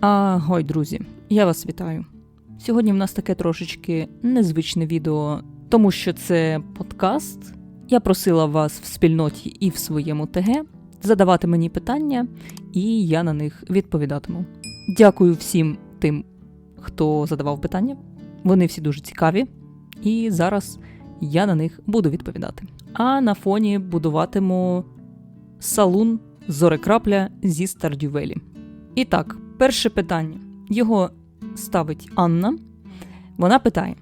Агой, друзі, я вас вітаю. Сьогодні в нас таке трошечки незвичне відео, тому що це подкаст. Я просила вас в спільноті і в своєму ТГ задавати мені питання, і я на них відповідатиму. Дякую всім тим, хто задавав питання. Вони всі дуже цікаві, і зараз я на них буду відповідати. А на фоні будуватиму салун Зорекрапля зі Стардювелі. І так, перше питання. Його ставить Анна. Вона питає: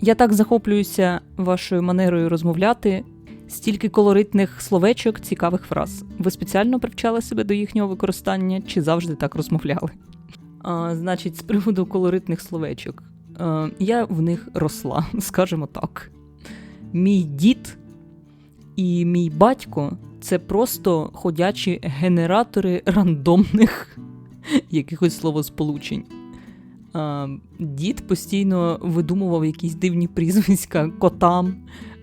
Я так захоплююся вашою манерою розмовляти, стільки колоритних словечок, цікавих фраз. Ви спеціально привчали себе до їхнього використання чи завжди так розмовляли? А, Значить, з приводу колоритних словечок. А, я в них росла, скажімо так. Мій дід і мій батько це просто ходячі генератори рандомних якихось словосполучень. А, Дід постійно видумував якісь дивні прізвиська котам,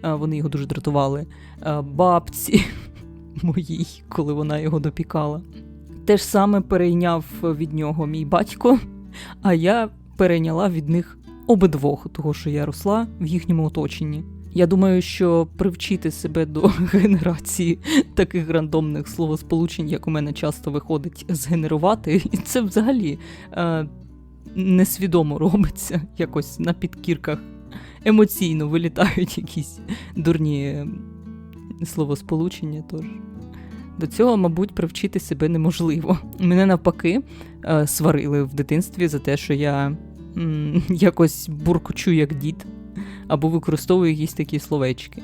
а, вони його дуже дратували, а, бабці моїй, коли вона його допікала. Те ж саме перейняв від нього мій батько, а я перейняла від них обидвох, того що я росла в їхньому оточенні. Я думаю, що привчити себе до генерації таких рандомних словосполучень, як у мене часто виходить, згенерувати, і це взагалі е, несвідомо робиться якось на підкірках. Емоційно вилітають якісь дурні словосполучення. Тож до цього, мабуть, привчити себе неможливо. Мене навпаки е, сварили в дитинстві за те, що я м, якось буркочу як дід або використовую якісь такі словечки.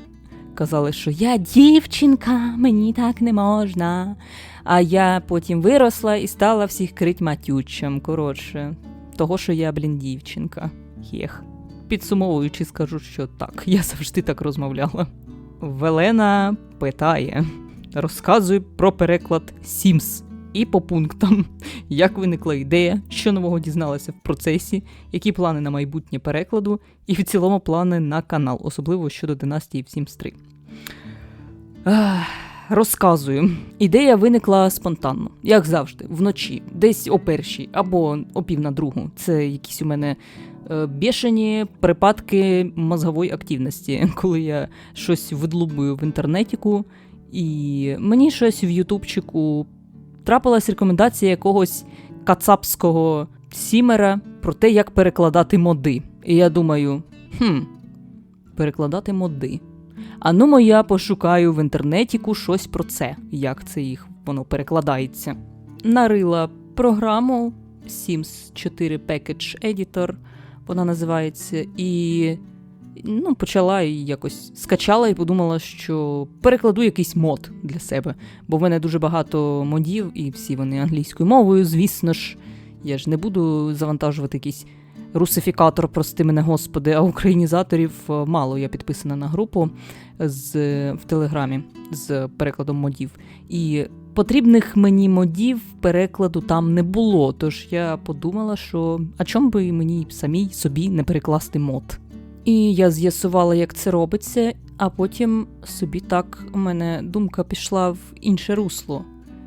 Казали, що я дівчинка, мені так не можна. А я потім виросла і стала всіх крить матючем. Коротше, того, що я, блін, дівчинка. Хех. Підсумовуючи, скажу, що так, я завжди так розмовляла. Велена питає: розказуй про переклад Sims. І по пунктам, як виникла ідея, що нового дізналася в процесі, які плани на майбутнє перекладу, і в цілому плани на канал, особливо щодо династії в Sims 3. Розказую. Ідея виникла спонтанно, як завжди, вночі, десь о першій або о пів на другу. Це якісь у мене е, бешені припадки мозгової активності, коли я щось видлубую в інтернетіку, і мені щось в Ютубчику трапилась рекомендація якогось кацапського сімера про те, як перекладати моди. І я думаю, хм, перекладати моди. А ну я пошукаю в інтернетіку щось про це, як це їх воно перекладається. Нарила програму Sims 4 Package Editor, вона називається, і ну, почала і якось скачала і подумала, що перекладу якийсь мод для себе. Бо в мене дуже багато модів, і всі вони англійською мовою, звісно ж. Я ж не буду завантажувати якийсь русифікатор, прости мене, господи, а українізаторів е, мало. Я підписана на групу з, в Телеграмі з перекладом модів. І потрібних мені модів перекладу там не було. Тож я подумала, що а чому би мені самій собі не перекласти мод? І я з'ясувала, як це робиться, а потім собі так у мене думка пішла в інше русло.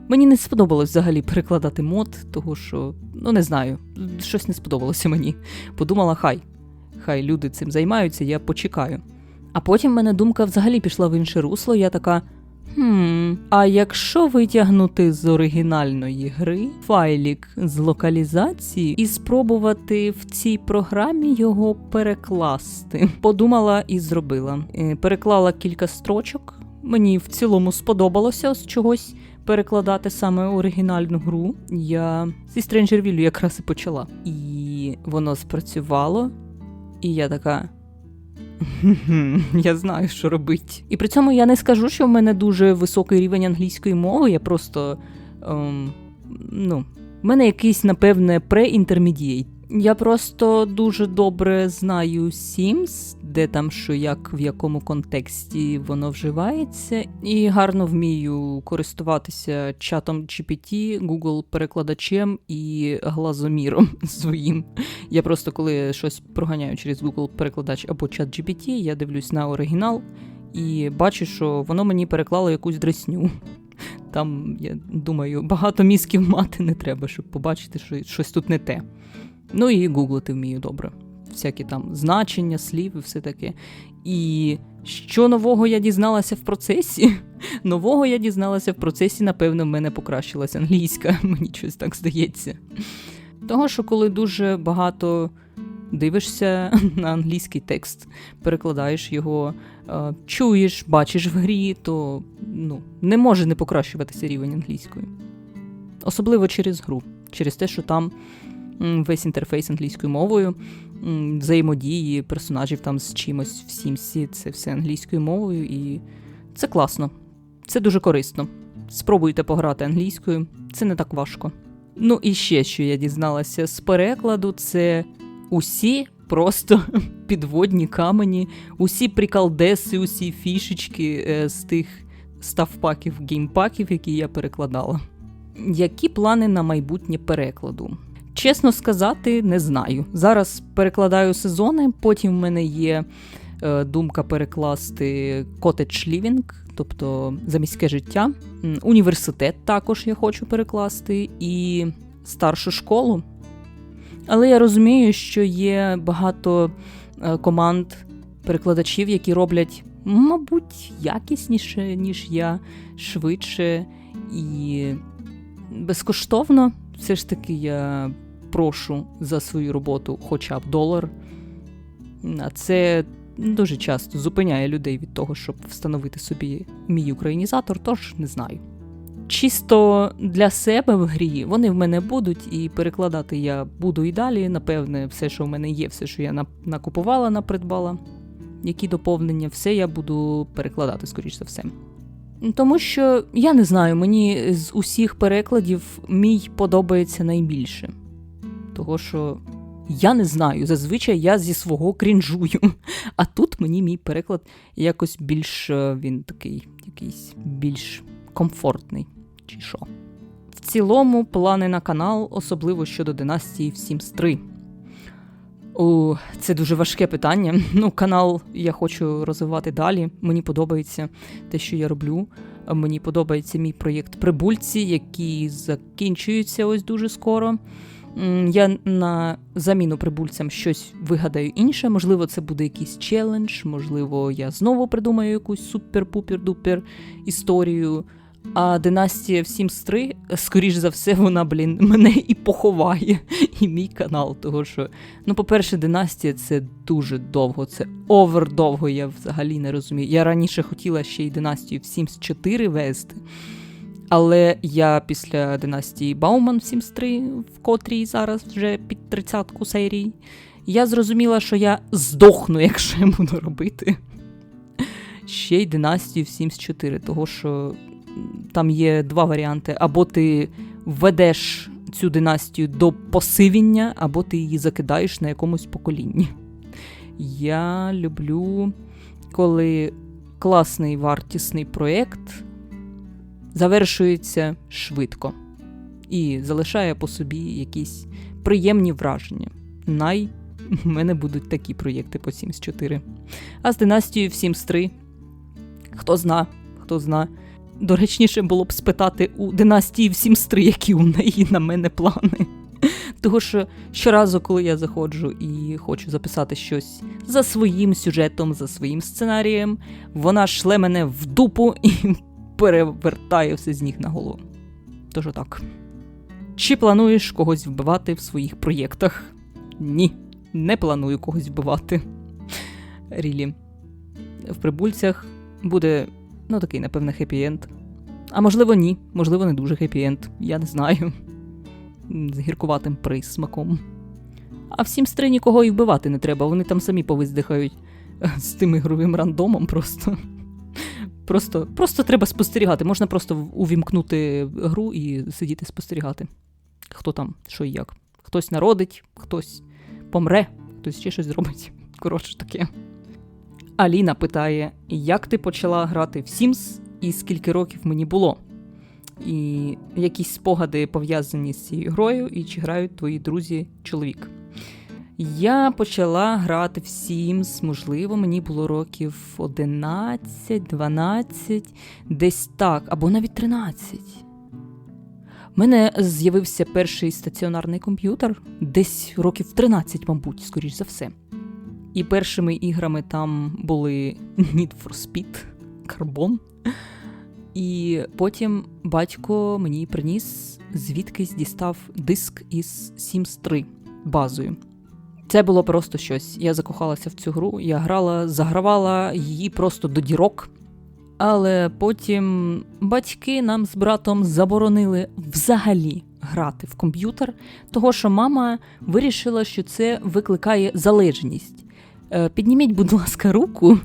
Мені не сподобалось взагалі перекладати мод, того що, ну не знаю, щось не сподобалося мені. Подумала, хай, хай люди цим займаються, я почекаю. А потім мене думка взагалі пішла в інше русло, я така. Хм, а якщо витягнути з оригінальної гри файлік з локалізації і спробувати в цій програмі його перекласти, подумала і зробила. Е, Переклала кілька строчок. Мені в цілому сподобалося з чогось перекладати саме оригінальну гру. Я зі Stranger якраз і почала. І воно спрацювало, і я така. Я знаю, що робить. І при цьому я не скажу, що в мене дуже високий рівень англійської мови. Я просто. Ем, ну, в мене якийсь, напевне, pre-intermediate. Я просто дуже добре знаю Sims, де там що як в якому контексті воно вживається, і гарно вмію користуватися чатом GPT, Google перекладачем і глазоміром своїм. Я просто коли щось проганяю через Google перекладач або чат GPT, я дивлюсь на оригінал і бачу, що воно мені переклало якусь дресню. Там, я думаю, багато мізків мати не треба, щоб побачити, що щось тут не те. Ну і гуглити вмію добре. Всякі там значення, слів і все таке. І що нового я дізналася в процесі? Нового я дізналася в процесі, напевно, в мене покращилася англійська, мені щось так здається. Того, що коли дуже багато дивишся на англійський текст, перекладаєш його, е, чуєш, бачиш в грі, то ну, не може не покращуватися рівень англійської. Особливо через гру, через те, що там весь інтерфейс англійською мовою, взаємодії персонажів там з чимось в Сімсі, це все англійською мовою, і це класно, це дуже корисно. Спробуйте пограти англійською, це не так важко. Ну і ще що я дізналася з перекладу, це усі просто підводні камені, усі прикалдеси, усі фішечки е, з тих ставпаків, геймпаків, які я перекладала. Які плани на майбутнє перекладу? Чесно сказати, не знаю. Зараз перекладаю сезони, потім в мене є е, думка перекласти Cottage Living, тобто заміське життя. Університет також я хочу перекласти, і старшу школу. Але я розумію, що є багато е, команд перекладачів, які роблять, мабуть, якісніше, ніж я, швидше і безкоштовно. Все ж таки, я прошу за свою роботу хоча б долар. А це дуже часто зупиняє людей від того, щоб встановити собі мій українізатор, тож не знаю. Чисто для себе в грі вони в мене будуть, і перекладати я буду і далі. Напевне, все, що в мене є, все, що я накупувала, напридбала, які доповнення, все я буду перекладати, скоріш за все. Тому що я не знаю, мені з усіх перекладів мій подобається найбільше. Того що я не знаю, зазвичай я зі свого крінжую. А тут мені мій переклад якось більш е, він такий, якийсь більш комфортний. Чи що. В цілому, плани на канал, особливо щодо династії в Sims 3. О, це дуже важке питання. Ну, канал я хочу розвивати далі. Мені подобається те, що я роблю. Мені подобається мій проєкт Прибульці, який закінчується ось дуже скоро. Я на заміну прибульцям щось вигадаю інше. Можливо, це буде якийсь челендж, можливо, я знову придумаю якусь супер-пупер-дупер історію. А династія в Sims 3, скоріш за все, вона, блін, мене і поховає, і мій канал. Того що, ну, по-перше, династія це дуже довго, це овер довго, я взагалі не розумію. Я раніше хотіла ще й династію в Sims 4 вести. Але я після династії Бауман в Sims 3, в котрій зараз вже під 30-ку серії, я зрозуміла, що я здохну, якщо я буду робити. Ще й династію в Sims 4, того що там є два варіанти: або ти введеш цю династію до посивіння, або ти її закидаєш на якомусь поколінні. Я люблю, коли класний вартісний проєкт завершується швидко і залишає по собі якісь приємні враження. Най у мене будуть такі проєкти по Sims 4. А з династією в Sims 3 хто зна, хто зна. Доречніше було б спитати у династії в Sims 3, які у неї на мене плани. Того що щоразу, коли я заходжу і хочу записати щось за своїм сюжетом, за своїм сценарієм, вона шле мене в дупу і перевертає все з ніг на голову. Тож отак. Чи плануєш когось вбивати в своїх проєктах? Ні, не планую когось вбивати. Рілі. В прибульцях буде, ну, такий, напевне, хеппі-енд. А можливо, ні. Можливо, не дуже хеппі-енд. Я не знаю. З гіркуватим присмаком. А всім стри нікого і вбивати не треба, вони там самі повиздихають з тим ігровим рандомом просто. Просто просто треба спостерігати. Можна просто увімкнути гру і сидіти спостерігати. Хто там, що і як. Хтось народить, хтось помре, хтось ще щось зробить. Коротше таке. Аліна питає: як ти почала грати в Sims і скільки років мені було? І якісь спогади пов'язані з цією грою, і чи грають твої друзі чоловік? Я почала грати в Sims, можливо, мені було років 11, 12, десь так, або навіть 13. У мене з'явився перший стаціонарний комп'ютер, десь років 13, мабуть, скоріш за все. І першими іграми там були Need for Speed, Carbon. І потім батько мені приніс, звідкись дістав диск із Sims 3 базою. Це було просто щось. Я закохалася в цю гру, я грала, загравала її просто до дірок. Але потім батьки нам з братом заборонили взагалі грати в комп'ютер, того що мама вирішила, що це викликає залежність. Е, Підніміть, будь ласка, руку,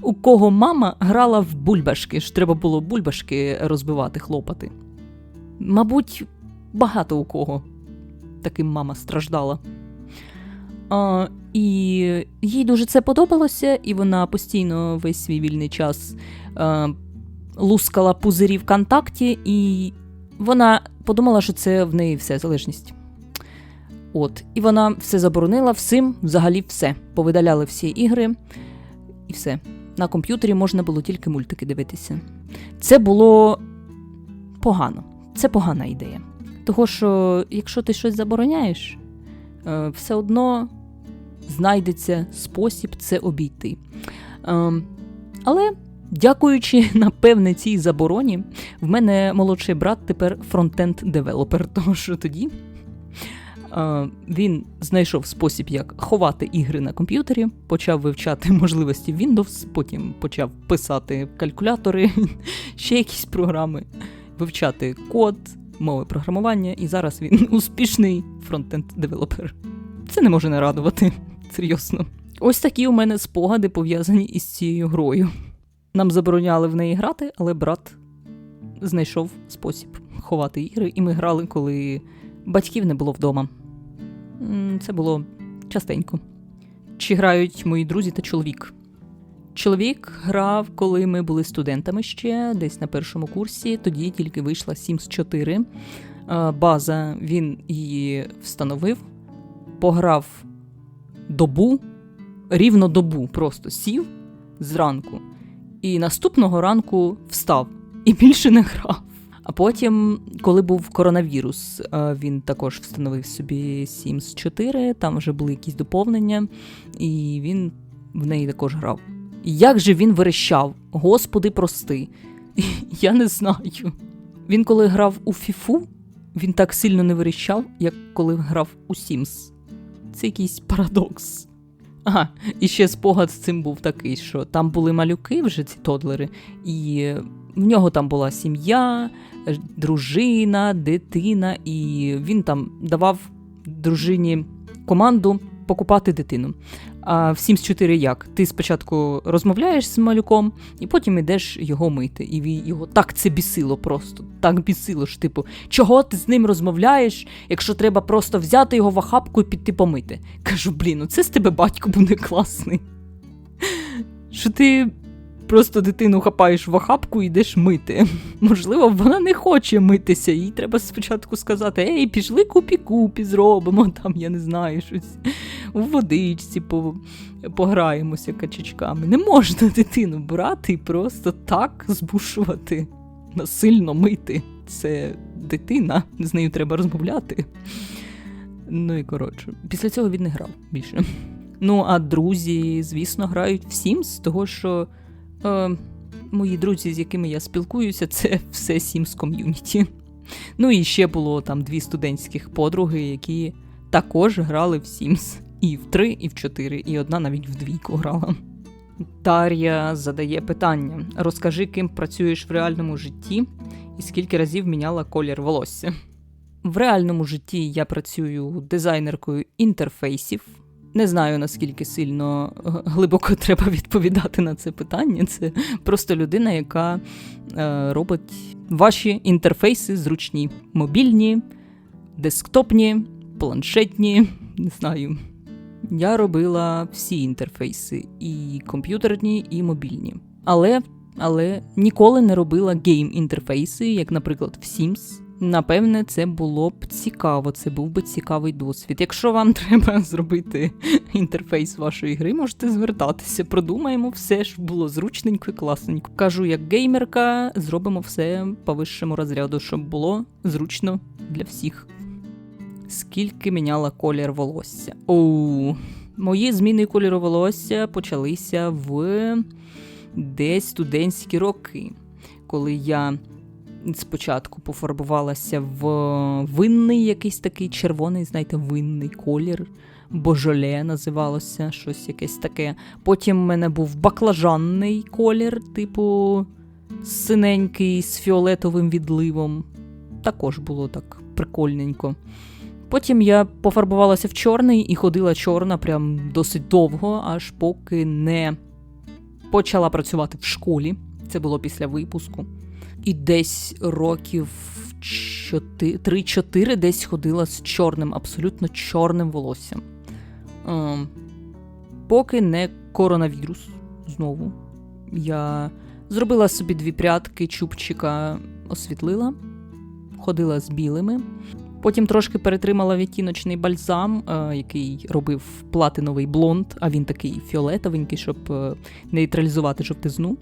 у кого мама грала в бульбашки, ж треба було бульбашки розбивати, хлопати. Мабуть, багато у кого таким мама страждала. І їй дуже це подобалося, і вона постійно весь свій вільний час а, лускала пузирі ВКонтакті, і вона подумала, що це в неї все залежність. От, і вона все заборонила, всім, взагалі, все. Повидаляли всі ігри, і все. На комп'ютері можна було тільки мультики дивитися. Це було погано. Це погана ідея. Того, що якщо ти щось забороняєш, е, все одно знайдеться спосіб це обійти. Ем, Але, дякуючи, напевне, цій забороні, в мене молодший брат тепер фронтенд-девелопер, тому що тоді е, він знайшов спосіб, як ховати ігри на комп'ютері, почав вивчати можливості Windows, потім почав писати калькулятори, ще якісь програми, вивчати код, мови програмування, і зараз він успішний фронтенд-девелопер. Це не може не радувати, серйозно. Ось такі у мене спогади пов'язані із цією грою. Нам забороняли в неї грати, але брат знайшов спосіб ховати ігри, і ми грали, коли батьків не було вдома. Це було частенько. Чи грають мої друзі та чоловік? Чоловік грав, коли ми були студентами ще, десь на першому курсі. Тоді тільки вийшла Sims 4. Е, База, він її встановив, пограв добу, рівно добу просто сів зранку. І наступного ранку встав і більше не грав. А потім, коли був коронавірус, е, він також встановив собі Sims 4, там вже були якісь доповнення, і він в неї також грав. Як же він верещав? Господи, прости. Я не знаю. Він коли грав у Фіфу, він так сильно не верещав, як коли грав у Sims. Це якийсь парадокс. Ага, і ще спогад з цим був такий, що там були малюки, вже ці тодлери, і в нього там була сім'я, дружина, дитина, і він там давав дружині команду покупати дитину. А в Sims 4 як? Ти спочатку розмовляєш з малюком, і потім йдеш його мити. І його так це бісило просто. Так бісило ж, типу, чого ти з ним розмовляєш, якщо треба просто взяти його в охапку і піти помити. Кажу, блін, ну це з тебе батько буде класний. Що ти просто дитину хапаєш в охапку і йдеш мити. Можливо, вона не хоче митися, їй треба спочатку сказати: Ей, пішли купі-купі, зробимо там, я не знаю, щось у водичці по, пограємося качечками. Не можна дитину брати і просто так збушувати, насильно мити. Це дитина, з нею треба розмовляти. Ну і коротше, після цього він не грав більше. Ну, а друзі, звісно, грають в Sims, того що е, мої друзі, з якими я спілкуюся, це все Sims ком'юніті. Ну і ще було там дві студентських подруги, які також грали в Sims. І в 3, і в 4, і одна навіть в двійку грала. Тар'я задає питання: розкажи, ким працюєш в реальному житті і скільки разів міняла колір волосся. В реальному житті я працюю дизайнеркою інтерфейсів. Не знаю наскільки сильно е, глибоко треба відповідати на це питання. Це просто людина, яка е, робить ваші інтерфейси зручні, мобільні, десктопні, планшетні, не знаю. Я робила всі інтерфейси, і комп'ютерні, і мобільні. Але, але ніколи не робила гейм-інтерфейси, як, наприклад, в Sims Напевне, це було б цікаво, це був би цікавий досвід. Якщо вам треба зробити інтерфейс вашої гри, можете звертатися. Продумаємо все, щоб було зручненько і класненько. Кажу, як геймерка, зробимо все по вищому розряду, щоб було зручно для всіх. Скільки міняла колір волосся? Оу, мої зміни кольору волосся почалися в десь студентські роки, коли я спочатку пофарбувалася в винний якийсь такий червоний, знаєте, винний колір. Божоле називалося щось якесь таке. Потім в мене був баклажанний колір, типу синенький з фіолетовим відливом. Також було так прикольненько. Потім я пофарбувалася в чорний і ходила чорна прям досить довго, аж поки не почала працювати в школі. Це було після випуску. І десь років 3-4 десь ходила з чорним, абсолютно чорним волоссям. Ем, поки не коронавірус знову. Я зробила собі дві прядки, чубчика освітлила, ходила з білими. Потім трошки перетримала відтіночний бальзам, е, який робив платиновий блонд, а він такий фіолетовенький, щоб е, нейтралізувати жовтизну.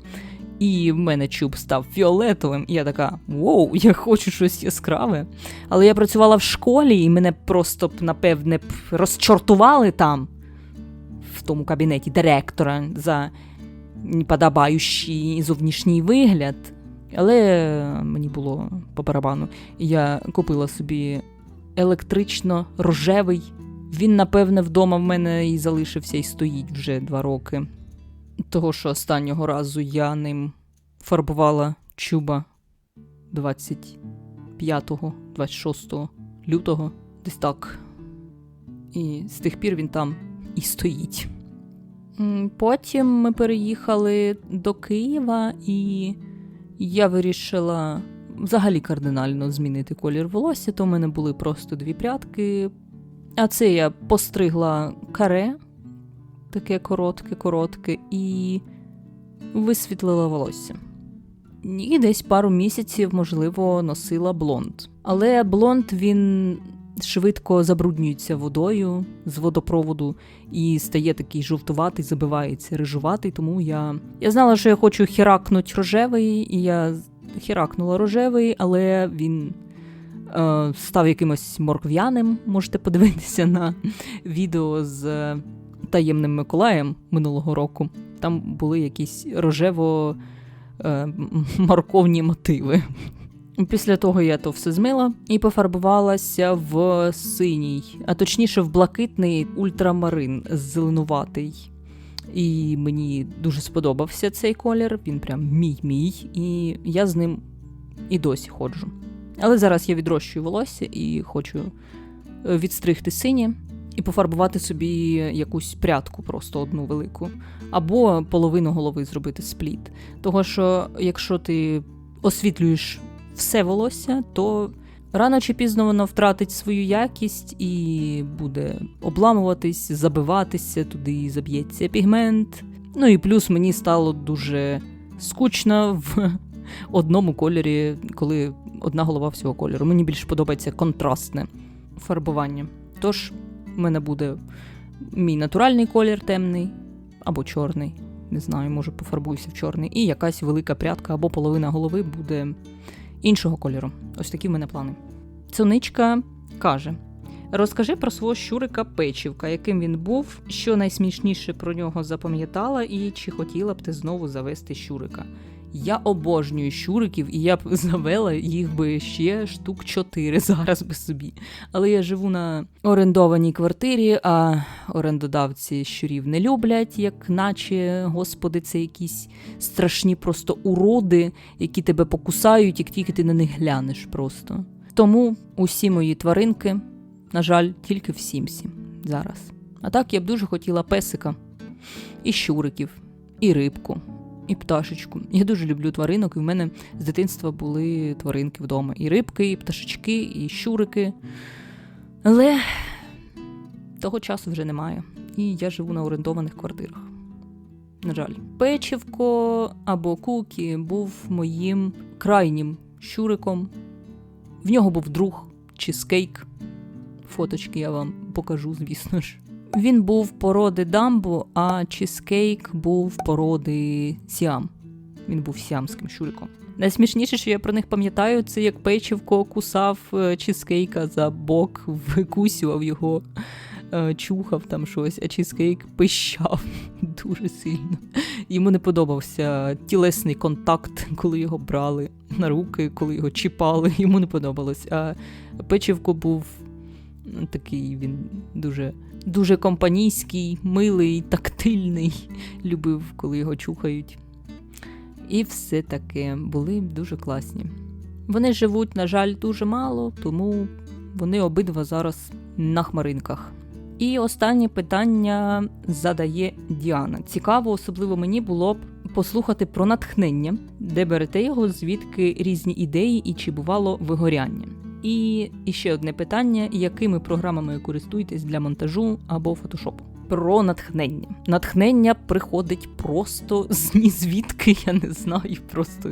І в мене чуб став фіолетовим, і я така: Воу, я хочу щось яскраве. Але я працювала в школі, і мене просто б, напевне, б розчортували там, в тому кабінеті директора, за неподобаючий зовнішній вигляд. Але мені було по барабану. Я купила собі електрично-рожевий. Він, напевне, вдома в мене і залишився і стоїть вже два роки. Того, що останнього разу я ним фарбувала чуба 25-26 лютого, десь так. І з тих пір він там і стоїть. Потім ми переїхали до Києва, і я вирішила взагалі кардинально змінити колір волосся, то в мене були просто дві прядки. А це я постригла каре таке коротке-коротке, і висвітлила волосся. І десь пару місяців, можливо, носила блонд. Але блонд він швидко забруднюється водою з водопроводу і стає такий жовтуватий, забивається рижуватий. Тому я я знала, що я хочу херакнути рожевий, і я херакнула рожевий, але він е, став якимось моркв'яним. Можете подивитися на відео з таємним Миколаєм минулого року. Там були якісь рожево е, морковні мотиви. Після того я то все змила і пофарбувалася в синій, а точніше в блакитний ультрамарин зеленуватий. І мені дуже сподобався цей колір, він прям мій-мій, і я з ним і досі ходжу. Але зараз я відрощую волосся і хочу е, відстригти синє і пофарбувати собі якусь прядку, просто одну велику, або половину голови зробити спліт. Того що, якщо ти освітлюєш все волосся, то рано чи пізно воно втратить свою якість і буде обламуватись, забиватися, туди заб'ється пігмент. Ну і плюс мені стало дуже скучно в одному кольорі, коли одна голова всього кольору. Мені більше подобається контрастне фарбування. Тож у мене буде мій натуральний колір темний або чорний. Не знаю, може пофарбуюся в чорний. І якась велика прядка або половина голови буде іншого кольору. Ось такі в мене плани. Цуничка каже: розкажи про свого щурика Печівка, яким він був, що найсмішніше про нього запам'ятала, і чи хотіла б ти знову завести щурика. Я обожнюю щуриків, і я б завела їх би ще штук чотири зараз би собі. Але я живу на орендованій квартирі, а орендодавці щурів не люблять, як наче, господи, це якісь страшні просто уроди, які тебе покусають, як тільки ти на них глянеш просто. Тому усі мої тваринки, на жаль, тільки в сімсі зараз. А так я б дуже хотіла песика, і щуриків, і рибку і пташечку. Я дуже люблю тваринок, і в мене з дитинства були тваринки вдома. І рибки, і пташечки, і щурики. Але того часу вже немає. І я живу на орендованих квартирах. На жаль, печівко або кукі був моїм крайнім щуриком. В нього був друг чизкейк. Фоточки я вам покажу, звісно ж. Він був породи дамбу, а чизкейк був породи сіам. Він був сіамським щуриком. Найсмішніше, що я про них пам'ятаю, це як печівко кусав е, чизкейка за бок, викусював його, е, чухав там щось, а чизкейк пищав дуже сильно. Йому не подобався тілесний контакт, коли його брали на руки, коли його чіпали. Йому не подобалось. А печівко був такий, він дуже, дуже компанійський, милий, тактильний. Любив, коли його чухають. І все таке були дуже класні. Вони живуть, на жаль, дуже мало, тому вони обидва зараз на хмаринках. І останнє питання задає Діана. Цікаво, особливо мені було б послухати про натхнення, де берете його, звідки різні ідеї і чи бувало вигоряння. І, ще одне питання: якими програмами користуєтесь для монтажу або фотошопу? Про натхнення. Натхнення приходить просто з ні звідки, я не знаю. Просто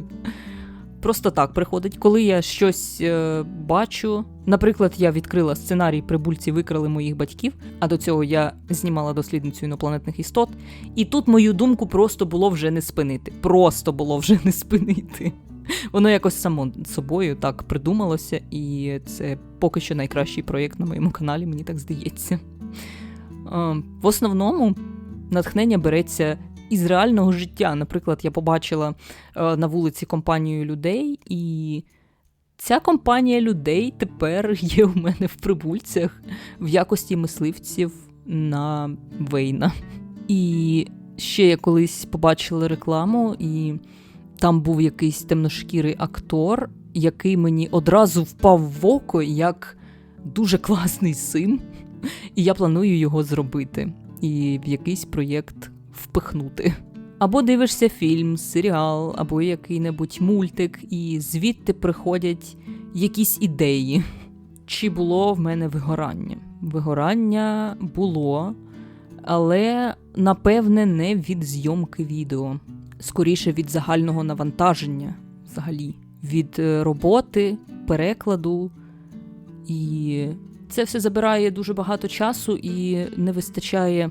просто так приходить. Коли я щось е, бачу. Наприклад, я відкрила сценарій Прибульці викрали моїх батьків, а до цього я знімала дослідницю інопланетних істот. І тут мою думку просто було вже не спинити. Просто було вже не спинити. Воно якось само собою так придумалося, і це поки що найкращий проєкт на моєму каналі, мені так здається. В основному натхнення береться із реального життя. Наприклад, я побачила на вулиці компанію людей, і ця компанія людей тепер є у мене в прибульцях в якості мисливців на Вейна. І ще я колись побачила рекламу, і там був якийсь темношкірий актор, який мені одразу впав в око як дуже класний син. І я планую його зробити і в якийсь проєкт впихнути. Або дивишся фільм, серіал, або який-небудь мультик, і звідти приходять якісь ідеї. Чи було в мене вигорання? Вигорання було, але напевне не від зйомки відео, скоріше від загального навантаження, взагалі, від е, роботи, перекладу і це все забирає дуже багато часу і не вистачає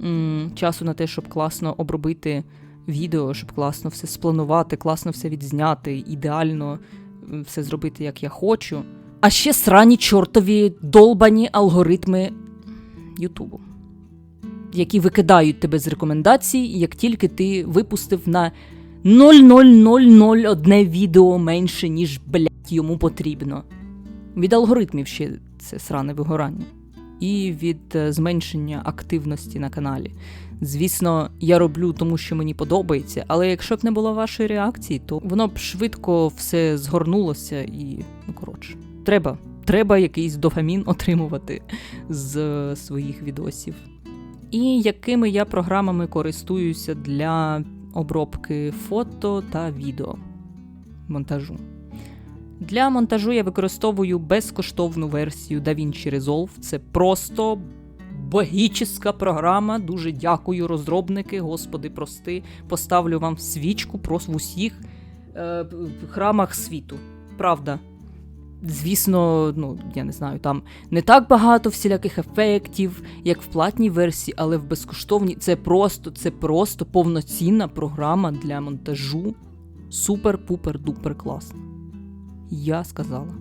м, часу на те, щоб класно обробити відео, щоб класно все спланувати, класно все відзняти, ідеально все зробити, як я хочу. А ще срані чортові долбані алгоритми Ютубу, які викидають тебе з рекомендацій, як тільки ти випустив на 0,0001 відео менше, ніж блять йому потрібно. Від алгоритмів ще це сране вигорання, і від е, зменшення активності на каналі. Звісно, я роблю тому, що мені подобається, але якщо б не було вашої реакції, то воно б швидко все згорнулося і, ну коротше, треба. Треба якийсь дофамін отримувати з е, своїх відосів. І якими я програмами користуюся для обробки фото та відео монтажу. Для монтажу я використовую безкоштовну версію DaVinci Resolve. Це просто богічна програма. Дуже дякую, розробники. Господи, прости. Поставлю вам свічку просто в усіх е, храмах світу. Правда. Звісно, ну, я не знаю, там не так багато всіляких ефектів, як в платній версії, але в безкоштовній це просто це просто повноцінна програма для монтажу. Супер-пупер-дупер класна я сказала.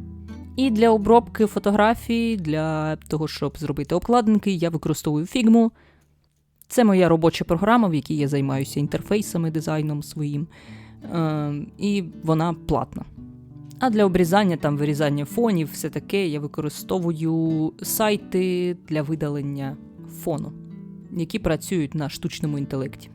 І для обробки фотографій, для того, щоб зробити обкладинки, я використовую фігму. Це моя робоча програма, в якій я займаюся інтерфейсами, дизайном своїм. Е, І вона платна. А для обрізання, там вирізання фонів, все таке, я використовую сайти для видалення фону, які працюють на штучному інтелекті.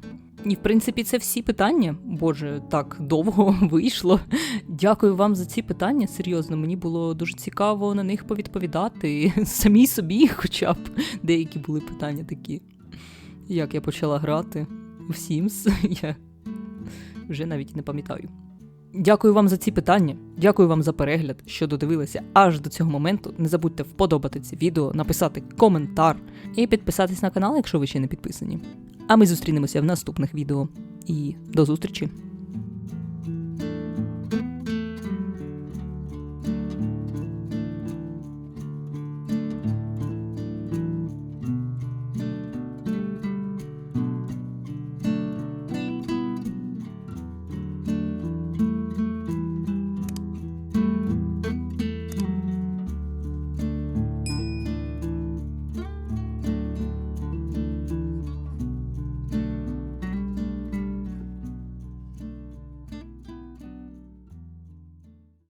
І, в принципі, це всі питання. Боже, так довго вийшло. Дякую вам за ці питання. Серйозно, мені було дуже цікаво на них повідповідати. Самі собі, хоча б деякі були питання такі. Як я почала грати в Sims, я вже навіть не пам'ятаю. Дякую вам за ці питання. Дякую вам за перегляд, що додивилися аж до цього моменту. Не забудьте вподобати це відео, написати коментар і підписатись на канал, якщо ви ще не підписані. А ми зустрінемося в наступних відео. І до зустрічі!